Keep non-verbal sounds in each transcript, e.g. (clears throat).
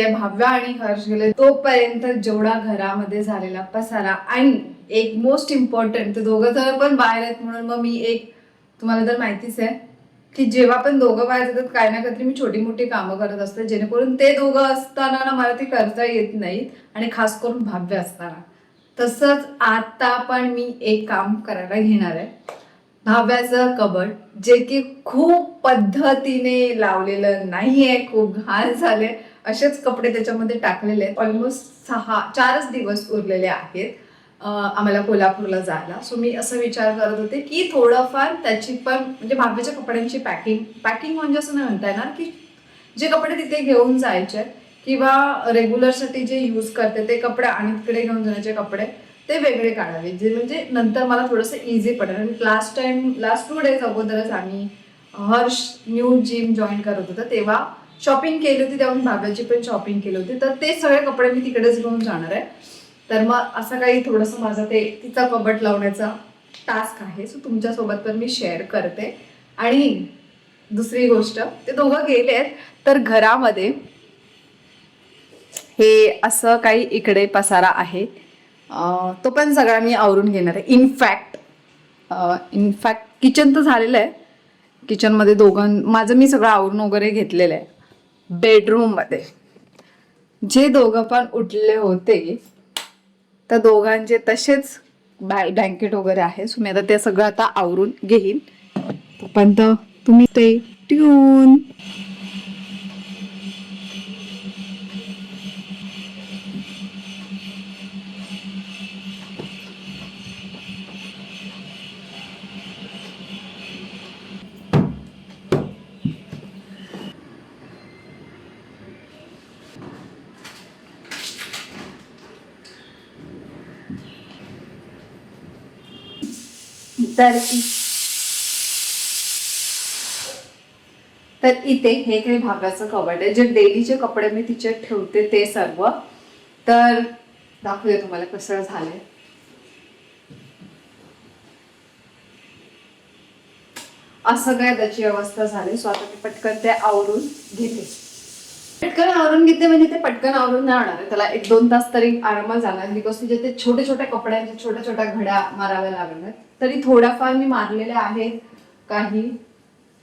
ते भाव्या आणि हर्ष गेले. तोपर्यंत जेवढा घरामध्ये झालेला पसारा आणि एक मोस्ट इम्पॉर्टंट ते दोघं जर पण बाहेर आहेत म्हणून मग मी एक तुम्हाला तर माहितीच आहे की जेव्हा पण दोघं बाहेर जातात काही ना काहीतरी मी छोटी मोठी कामं करत असते जेणेकरून ते दोघं असताना ना मला ती करता येत नाहीत आणि खास करून भाव्य असताना. तसंच आता पण मी एक काम करायला घेणार आहे. धाब्याचं कबड जे की खूप पद्धतीने लावलेलं नाहीये खूप घाण झाले असेच कपडे त्याच्यामध्ये टाकलेले आहेत. ऑलमोस्ट सहा चारच दिवस उरलेले आहेत आम्हाला कोल्हापूरला जायला. सो मी असं विचार करत होते की थोडंफार त्याची पण म्हणजे भाव्याच्या कपड्यांची पॅकिंग पॅकिंग म्हणजे असं नाही म्हणता येणार की जे कपडे तिथे घेऊन जायचे किंवा रेग्युलरसाठी जे यूज करते ते कपडे आणि तिकडे घेऊन जाण्याचे कपडे ते वेगळे काढावे. जे म्हणजे नंतर मला थोडंसं इझी पडेल. आणि last time last two days अगोदरच आम्ही हर्ष न्यू जिम जॉईन करत होतं. तेव्हा शॉपिंग केली होती तेव्हा मी भाव्याची पण शॉपिंग केली होती. तर ते सगळे कपडे मी तिकडेच घेऊन जाणार आहे. तर मग असं काही थोडंसं माझं ते तिचा कबट लावण्याचा टास्क आहे. सो तुमच्यासोबत पण मी शेअर करते. आणि दुसरी गोष्ट ते दोघं गेले आहेत. तर घरामध्ये हे असं काही इकडे पसारा आहे. तो पण सगळा मी आवरून घेणार आहे. इनफॅक्ट इनफॅक्ट किचन तर झालेलं आहे. किचनमध्ये दोघां माझं मी सगळं आवरून वगैरे घेतलेलं आहे. बेडरूममध्ये जे दोघं पण उठले होते त्या दोघांचे तसेच बॅ ब्लँकेट वगैरे आहे. सो मी आता ते सगळं आता आवरून घेईन. तोपर्यंत तुम्ही ते ट्यून तर तर इथे हे काही भागाचं कबड आहे. जे डेलीचे कपडे मी तिचे ठेवते ते सर्व. तर दाखवूया तुम्हाला कसं झालंय. असं काय त्याची अवस्था झाली. सो आता मी पटकन ते आवरून घेते. पटकन आवरून घेते म्हणजे ते पटकन आवरून नाही होणार आहे. त्याला एक दोन तास तरी आरामात जाणार बिकॉज तिचे ते छोटे छोटे कपड्यांचे छोट्या छोट्या घड्या माराव्या लागणार तरी थोड्याफार मी मारलेल्या आहेत काही.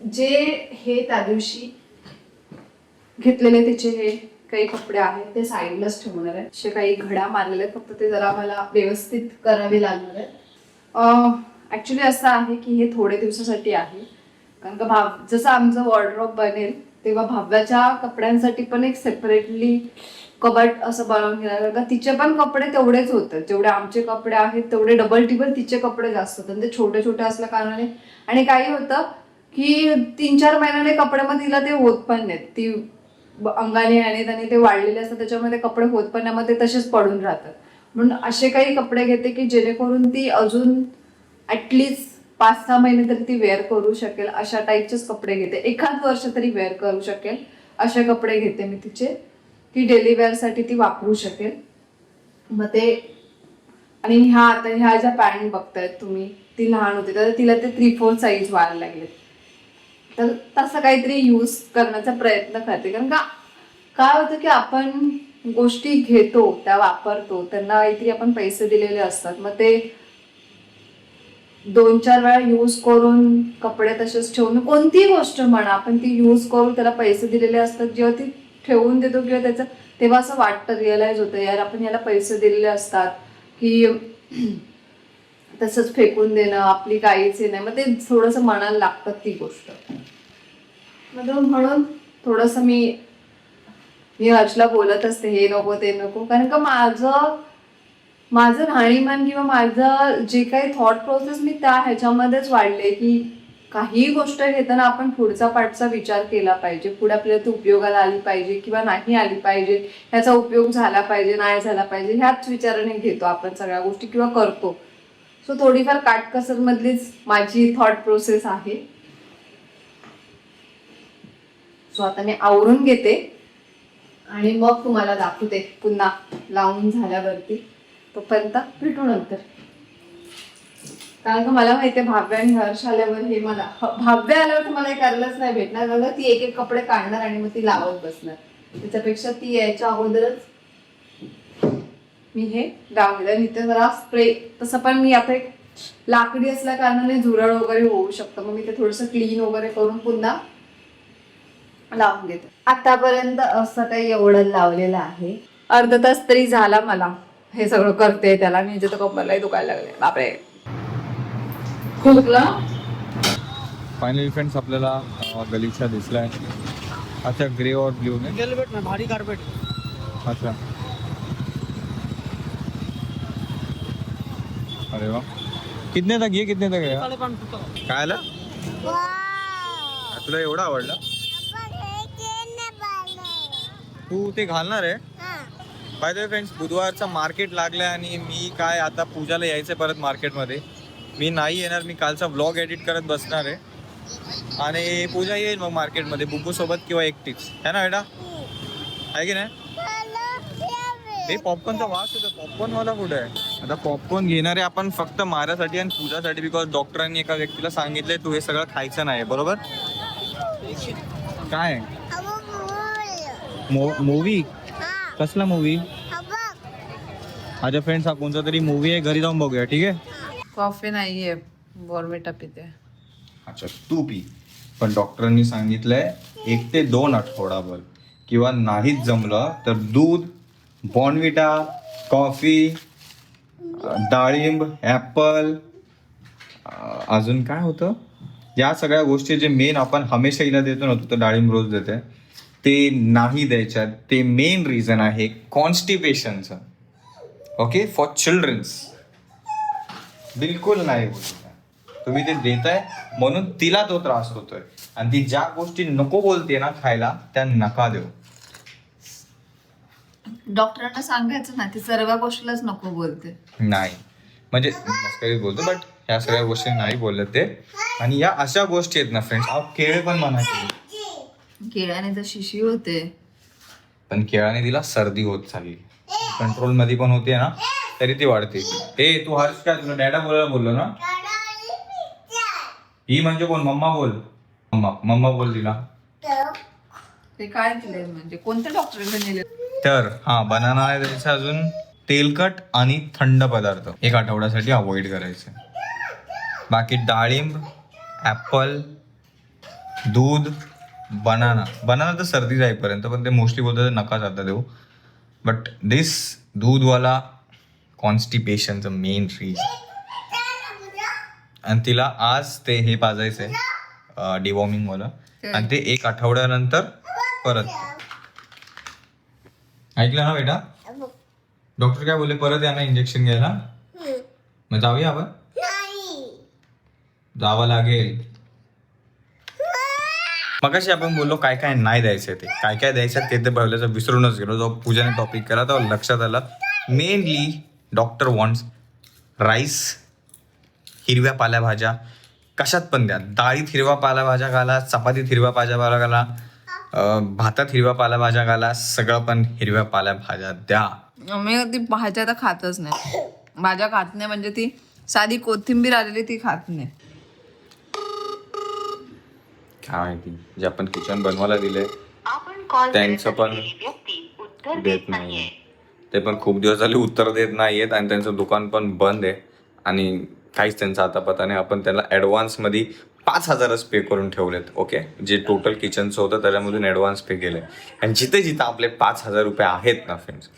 जे हे त्या दिवशी घेतलेले तिचे हे काही कपडे आहेत ते साईडलाच ठेवणार आहे असे काही घड्या मारलेले आहेत. फक्त ते जरा मला व्यवस्थित करावे लागणार आहे ऍक्च्युली असं आहे की हे थोडे दिवसासाठी आहे. कारण का भाव जसं आमचं वॉर्ड्रॉप बनेल तेव्हा भाव्याच्या कपड्यांसाठी पण एक सेपरेटली कबट असं बनवून घेणार. का तिचे पण कपडे तेवढेच होतात जेवढे आमचे कपडे आहेत तेवढे डबल टिबल तिचे कपडे जास्त होतात आणि ते छोटे छोटे असल्या कारणाने आणि काही होतं की तीन चार महिन्याने कपडे मग तिला ते होत पण नाहीत. ती अंगाने आणि आणि ते वाढलेले असतात त्याच्यामध्ये कपडे होत पण नाही मग ते तसेच पडून राहतात. म्हणून असे काही कपडे घेते की जेणेकरून ती अजून ॲटलिस्ट पाच सहा महिने तरी ती वेअर करू शकेल अशा टाईपचेच कपडे घेते. एखाद वर्ष तरी वेअर करू शकेल असे कपडे घेते मी तिचे. की डेली वेअरसाठी ती वापरू शकेल. मग ते आणि ह्या आता ह्या ज्या पॅन्ट बघतायत तुम्ही ती लहान होती तर तिला ते थ्री फोर साईज व्हायला लागले तर तसं काहीतरी यूज करण्याचा प्रयत्न करते. कारण का काय होतं की आपण गोष्टी घेतो त्या वापरतो त्यांना काहीतरी आपण पैसे दिलेले असतात. मग ते दोन चार वेळा यूज करून कपडे तसेच ठेवून कोणतीही गोष्ट म्हणा आपण ती यूज करून त्याला पैसे दिलेले असतात. जेव्हा ती ठेवून देतो किंवा त्याचं तेव्हा असं वाटतं रिअलाइज होतं यार आपण याला पैसे दिलेले असतात की (clears throat) तसंच फेकून देणं आपली काहीच हे नाही. मग ते थोडंसं मनाला लागतं ती गोष्ट. मग म्हणून थोडंसं मी मी हर्षला बोलत असते हे नको ते नको. कारण का माझं माझं राहणीमान किंवा माझं जे काही थॉट प्रोसेस मी त्या ह्याच्यामध्येच वाढले की काही गोष्ट घेताना आपण पुढचा पाठचा विचार केला पाहिजे. पुढे आपल्याला ती उपयोगाला आली पाहिजे किंवा नाही आली पाहिजे. ह्याचा उपयोग झाला पाहिजे नाही झाला पाहिजे ह्याच विचाराने घेतो आपण सगळ्या गोष्टी किंवा करतो. सो थोडीफार काटकसरमधलीच माझी थॉट प्रोसेस आहे. सो आता मी आवरून घेते. आणि मग तुम्हाला दाखवते. पुन्हा लावून झाल्यावरती. तोपर्यंत भेटू नंतर. कारण का मला माहितीये भाव्य आणि हर्ष आल्यावर हे मला भाव्य आल्यावर तर मला हे करायलाच नाही भेटणार. कारण ती एक एक कपडे काढणार आणि मग ती लावत बसणार. त्याच्यापेक्षा ती यायच्या अगोदरच मी हे लावलेलं आणि इथे जरा स्प्रे तसं पण मी आता एक लाकडी असल्या कारणाने झुरळ वगैरे होऊ शकतं. मग मी ते थोडंसं क्लीन वगैरे करून पुन्हा लावून घेते. आतापर्यंत असं काही एवढं लावलेलं आहे. अर्धा तास तरी झाला मला. हे सगळं करते त्याला मी तर कंबरलाही दुखायला लागले. बापरे. खुलकला फायनली फ्रेंड्स आपल्याला गलिचा दिसलाय. अच्छा ग्रे और ब्लू में वेलवेट में भारी कारपेट अच्छा. अरे वाह कितने तक ये कितने तक फुट काय आलं तुला एवढं आवडलं? तू ते घालणार आहे? बाय द फ्रेंड्स बुधवारचा मार्केट लागलाय आणि मी काय आता पूजाला यायचंय परत मार्केटमध्ये मी नाही येणार मी कालचा व्लॉग एडिट करत बसणार आहे. आणि पूजा येईल मग मार्केटमध्ये बुब्बू सोबत किंवा एकटीच है ना बेटा? आहे की नाही? हे पॉपकॉर्नचा वास होता पॉपकॉर्न वाला कुठे आहे? आता पॉपकॉर्न घेणारे आपण फक्त माझ्यासाठी आणि पूजासाठी बिकॉज डॉक्टरांनी एका व्यक्तीला सांगितलंय तू हे सगळं खायचं नाही बरोबर? काय? मूवी कसला मूवी माझ्या फ्रेंड्स हा कोणता तरी मूवी आहे घरी जाऊन बघूया ठीक आहे? कॉफी नाहीये बॉर्मेटा पिते. अच्छा तू पी. पण डॉक्टरांनी सांगितलंय एक ते दोन आठवडाभर किंवा नाहीच जमलं तर दूध बॉर्नविटा कॉफी डाळिंब ॲपल अजून काय होतं? या सगळ्या गोष्टी जे मेन आपण हमेशा हिला देतो ना तू तर डाळिंब रोज देते. ते नाही द्यायच्यात ते मेन रिझन आहे कॉन्स्टिपेशनचं ओके फॉर चिल्ड्रन्स बिलकुल नाही बोलत तुम्ही ते देताय म्हणून तिला तो त्रास होतोय. आणि ती ज्या गोष्टी नको बोलते ना खायला त्या नका देऊ. डॉक्टरांना सांगायचं ना ती सर्व गोष्टीलाच नको बोलते. नाही. म्हणजे मस्करीत बोलतो बट ह्या सगळ्या गोष्टी नाही बोलत ते. आणि या अशा गोष्टी आहेत ना फ्रेंड्स केळे पण म्हणायचे केळ्याने तर शिशी होते. पण केळाने तिला सर्दी होत चालली. कंट्रोलमध्ये पण होते ना तरी ती वाढते. ए तू हर्ष काय तुला डॅडा बोलायला बोललो ना? ही म्हणजे कोण? मम्मा बोल. मम्मा मम्मा बोल तिला. ते काय दिले म्हणजे? कोणत्या डॉक्टरकडे नेले? तर हा बनाना आहे त्याचं अजून. तेलकट आणि थंड पदार्थ. एक आठवड्यासाठी अवॉइड करायचे. बाकी डाळिंब ॲपल दूध बनाना बनाना तर सर्दी जाईपर्यंत पण ते मोस्टली बोलतात नका जाता देऊ. बट दिस दूधवाला कॉन्स्टिपेशनचं मेन रिझन आणि तिला आज ते हे पाजायचंय डिवॉर्मिंग वाला आणि ते एक आठवड्यानंतर परत. ऐकलं ना बेटा? डॉक्टर काय बोलले? परत या ना इंजेक्शन घ्यायला मग जाऊया आपण? जावं लागेल. मगाशी आपण बोललो काय काय नाही द्यायचं ते. काय काय द्यायचं ते ते पहिल्याचं विसरूनच गेलो. जो पूजाने टॉपिक केला तेव्हा लक्षात आलं. मेनली डॉक्टर वॉन्ट्स राईस हिरव्या पाल्याभाज्या कशात पण द्या. डाळीत हिरवा पालाभाज्या घाला चपातीत हिरव्या पाल्याभाज्या घाला भातात हिरव्या पालाभाज्या घाला सगळं पण हिरव्या पाल्याभाज्या द्या. मी ती भाज्या तर खातच नाही. भाज्या खात नाही म्हणजे ती साधी कोथिंबीर आलेली ती खात नाही. काय माहिती जे आपण किचन बनवायला दिले आपण कॉल त्यांचं पण उत्तर देत नाहीये. ते पण खूप दिवस झाले उत्तर देत नाहीयेत आणि त्यांचं दुकान पण बंद आहे. आणि काहीच त्यांचा आता पता नाही. आपण त्याला ॲडव्हान्समध्ये पाच हजारच पे करून ठेवलेत ओके जे टोटल किचनचं होतं त्याच्यामधून ॲडव्हान्स पे केले आणि जिथे जिथं आपले पाच हजार रुपये आहेत ना फ्रेंड्स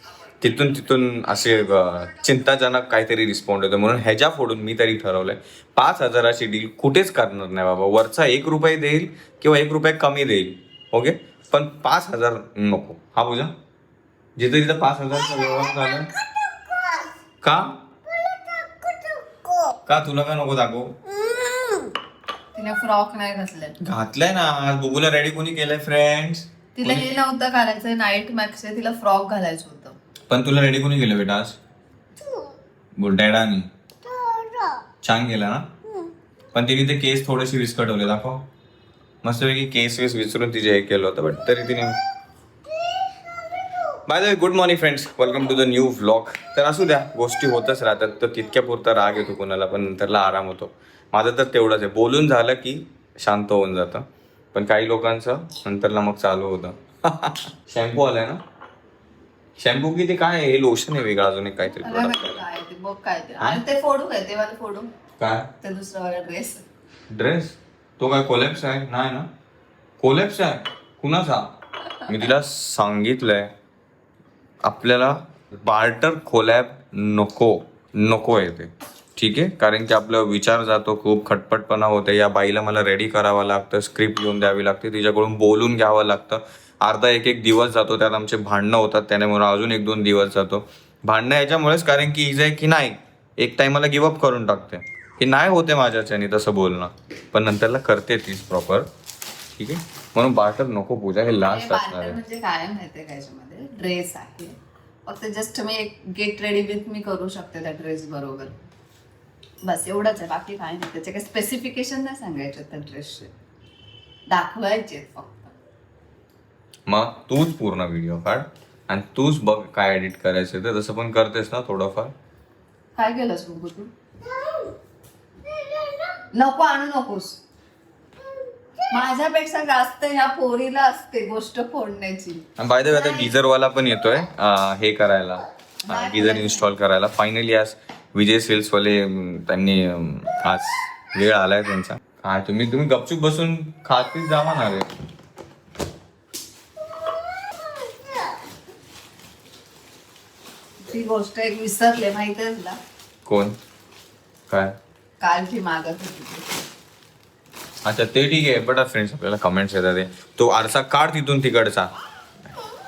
तिथून तिथून असे चिंताजनक काहीतरी रिस्पॉन्ड होतं म्हणून ह्याच्या फोडून मी तरी ठरवलंय पाच हजाराची डील कुठेच करणार नाही बाबा. वरचा एक रुपये देईल किंवा एक रुपये कमी देईल. ओके? पण पाच हजार नको. हा पूजा? जिथे तिथं पाच हजारचा व्यवहार झाला. का? का तुला काय नको दाखवू? तिने फ्रॉक नाही घातले घातलंय ना. आज बुबूला रेडी कोणी केलंय फ्रेंड्स तिला हे नव्हतं घालायचं. नाईट मॅक्स आहे तिला फ्रॉक घालायचं होतं. पण तुला रेडी कोणी केलं बेटा आज? बोल डॅडानी छान केलं ना? पण तिने ते केस थोडेसे विस्कटवले दाखव. मस्तपैकी केस वेस विसरून तिचे हे केलं होतं बट तरी तिने by the good morning friends welcome to the new vlog तर असू द्या गोष्टी होतच राहतात. तर तितक्या पुरता राग येतो कोणाला पण नंतरला आराम होतो. माझं तर तेवढंच आहे. बोलून झालं की शांत होऊन जातं. पण काही लोकांचं नंतरला मग चालू होतं. (laughs) शॅम्पू आलाय ना? शॅम्पू किती? काय आहे? हे लोशन आहे वेगळं अजून एक काहीतरी product आहे. काय ते? बघ काय ते. आणि ते फोडू काय? ते वाले फोडू? काय? ते दुसरा वाला ड्रेस ड्रेस तो काय कोलॅप्स आहे? नाही ना? कोलॅप्स आहे? कुणाचा? मी तिला सांगितलंय. आपल्याला बार्टर कोलॅब नको. नको आहे ते. ठीक आहे? कारण की आपला विचार जातो खूप खटपटपणा होते. या बाईला मला रेडी करावं लागतं स्क्रिप्ट लिहून द्यावी लागते. तिच्याकडून बोलून घ्यावं लागतं. अर्धा एक एक दिवस जातो त्यात आमचे भांडणं होतात त्यामुळे अजून एक दोन दिवस जातो. भांडणं याच्यामुळेच कारण की इज आहे की नाही एक टाइमाला गिवअप करून टाकते. की नाही होते माझ्याच्याने तसं बोलणं. पण नंतरला करते तीच प्रॉपर ठीक आहे? म्हणून बार्टर नको पूजा हे लास्ट असणार बार्टर आहे. म्हणजे काय याच्यामध्ये? ड्रेस आहे. फक्त जस्ट मी एक गेट रेडी विथ मी करू शकते त्या ड्रेस बरोबर. बस एवढंच आहे. बाकी काय नाही. त्याचे काही स्पेसिफिकेशन नाही सांगायचे त्या ड्रेसचे दाखवायचे फक्त. मग तूच पूर्ण व्हिडिओ काढ आणि तूच बघ काय एडिट करायचं ते. तसं पण करतेस ना थोडंफार? काय केलंस बघू तू? नको आणू नकोस. माझ्यापेक्षा जास्त ह्या पोरीला असते गोष्ट फोडण्याची. बाय द वे आता गिझर वाला पण येतोय अं, हे करायला. गिझर इन्स्टॉल करायला. फायनली आज विजय सेल्स वाले अं, त्यांनी अं, आज वेळ आलाय त्यांचा. काय तुम्ही तुम्ही गपचूप बसून खातीच जावा ना रे गोष्ट एक विसरले माहिती आहे तुला? कोण? काय? कालची मागत होती. अच्छा ते ठीक आहे. बट फ्रेंड्स आपल्याला कमेंट्स येतात ते. तो आरसा काढ तिथून तिकडचा.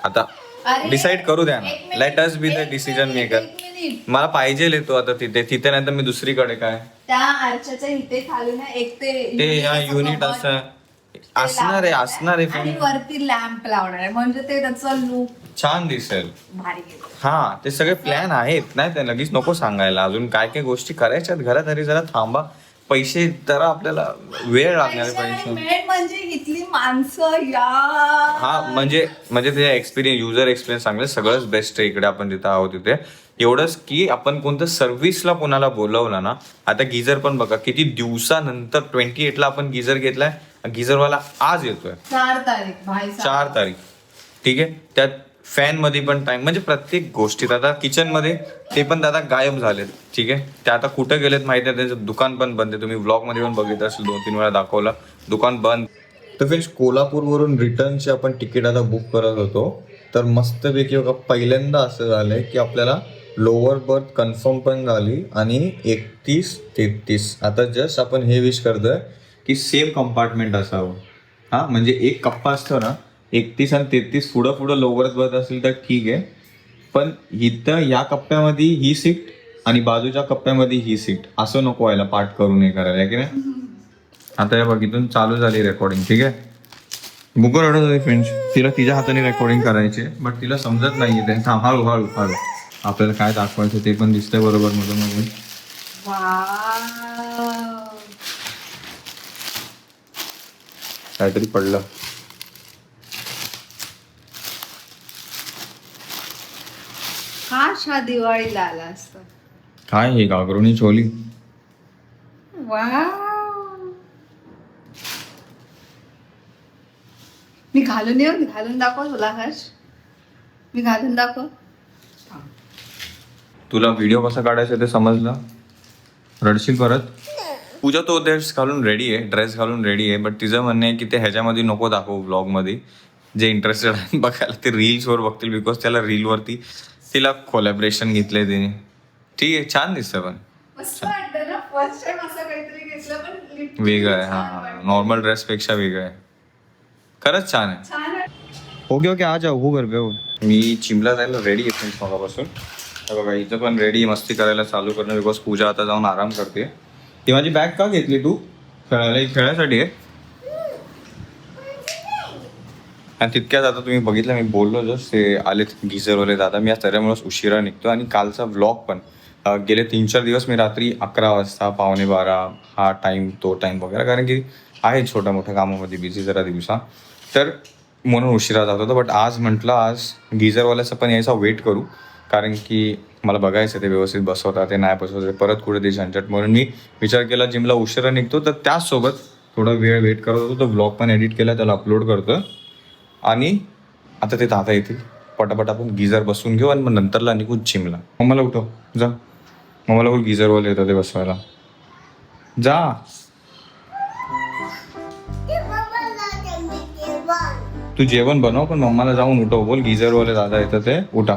आता अरे, डिसाईड करू द्या ना. Minute, let us be the एक डिसिजन मिनिट, मेकर एक मिनिट. मला पाहिजे तो आता तिथे. तिथे नाही तर मी दुसरीकडे काय? त्या आरशाच्या इथे खाली ना एक ते या असं युनिट cover असं ते असणार आहे लावणार असणार आहे आणि पण वरती लॅम्प लावणार आहे. म्हणजे ते त्याचं लुक छान दिसेल. हा ते सगळे प्लॅन आहेत. नाही ते लगेच नको सांगायला. अजून काय काय गोष्टी करायच्यात घरात तरी जरा थांबा. पैसे जरा आपल्याला वेळ लागणार पैसे. म्हणजे इथली माणसं या. हा म्हणजे म्हणजे ते एक्सपिरियन्स युजर एक्सपिरियन्स सांगले सगळंच बेस्ट आहे. इकडे आपण तिथं आहोत तिथे. एवढंच की आपण कोणतं सर्व्हिसला कोणाला बोलवलं ना आता गिझर पण बघा किती दिवसानंतर ट्वेंटी एटला आपण गिझर घेतलाय. गिझरवाला आज येतोय. चार तारीख भाई साहब. चार तारीख. ठीक आहे? त्यात फॅनमध्ये पण टाइम म्हणजे प्रत्येक गोष्टीत आता किचनमध्ये ते पण दादा गायब झालेत ठीक आहे? ते आता कुठं गेलेत माहिती आहे त्यांचं दुकान पण बंद आहे. तुम्ही ब्लॉगमध्ये पण बघितलं असेल दोन तीन वेळा दाखवला दुकान बंद. तर फ्रेंड्स कोल्हापूरवरून रिटर्नचे आपण तिकीट आता बुक करत होतो. तर मस्तपैकी बघा पहिल्यांदा असं झालंय की आपल्याला लोअर बर्थ कन्फर्म पण झाली आणि एकतीस तेहतीस. आता जस्ट आपण हे विश करतोय की सेम कंपार्टमेंट असावं. हा म्हणजे एक कप्पा असतो ना एकतीस आणि तेहतीस पुढं पुढं लोवरच बघत असेल तर ठीक आहे. पण इथं या कप्प्यामध्ये ही सीट आणि बाजूच्या कप्प्यामध्ये ही सीट असं नको व्हायला पाठ करून हे करायला आहे की नाही? आता या बघ इथून चालू झाली रेकॉर्डिंग ठीक आहे? बुकर रडत होती फ्रेंड्स तिला तिच्या हाताने रेकॉर्डिंग करायची बट तिला समजत नाहीये ते थांब हळू हळू हळू. आपल्याला काय दाखवायचं ते पण दिसतंय बरोबर मधून मधून. काहीतरी पडलं. खास हा दिवाळीला आला असता. काय हे घागरुणी चोली वाव. मी घालून येऊ मी घालून दाखव तुला हर्ष. मी घालून दाखव. तुला व्हिडिओ कसा काढायचा ते समजलं? रडशील परत? पूजा तो ड्रेस घालून रेडी आहे ड्रेस घालून रेडी आहे बट तिचं म्हणणं आहे की ते ह्याच्यामध्ये नको दाखवू ब्लॉगमध्ये जे इंटरेस्टेड आहे बघायला ते रील्सवर बघतील बिकॉज त्याला रीलवरती तिला कोलॅबरेशन घेतलंय तिने. ठीक आहे छान दिसतं पण. मस्त वाटतं ना फर्स्ट टाइम असं काहीतरी घेतलं पण literally वेगळं आहे छान हा. नॉर्मल ड्रेसपेक्षा वेगळं आहे. खरंच छान आहे. छान. ओके ओके आ जाऊ हो घर हो मी चिमला जायला रेडी आहे फ्रेंड्स मगापासून. हे बघा इथं पण रेडी मस्ती करायला चालू करणं बिकॉज पूजा आता जाऊन आराम करते. ती माझी बॅग का घेतली तू? खेळायला खेळायसाठी आहे. आणि तितक्यात आता तुम्ही बघितलं मी बोललो जस ते आलेत गिझरवाले दादा. मी आज त्याच्यामुळेच उशिरा निघतो आणि कालचा व्लॉग पण. गेले तीन चार दिवस मी रात्री अकरा वाजता पावणे बारा हा टाईम तो टाईम वगैरे कारण की आहे छोट्या मोठ्या कामामध्ये बिझी जरा दिवसा. तर म्हणून उशिरा जात होता बट आज म्हटलं आज गिझरवाल्याचा पण यायचा वेट करू. कारण की मला बघायचं ते व्यवस्थित बसवता ते नाही बसवता परत कुठे ते झंझट. म्हणून मी विचार केला जिमला उशिरा निघतो. तर त्याचसोबत थोडा वेळ वेट करत होतो. तो ब्लॉग पण एडिट केला त्याला अपलोड करतो आणि आता ते दादा येतील. पटापट आपण गिझर बसून घेऊ आणि मग नंतरला निघून चिमला मम्माला उठव. जा. मम्माला बोल गिझरवाले येतात ते बसवायला. जा. तू जेवण बनव पण मम्माला जाऊन उठव. बोल गिझरवाले दादा येतात ते. उठा.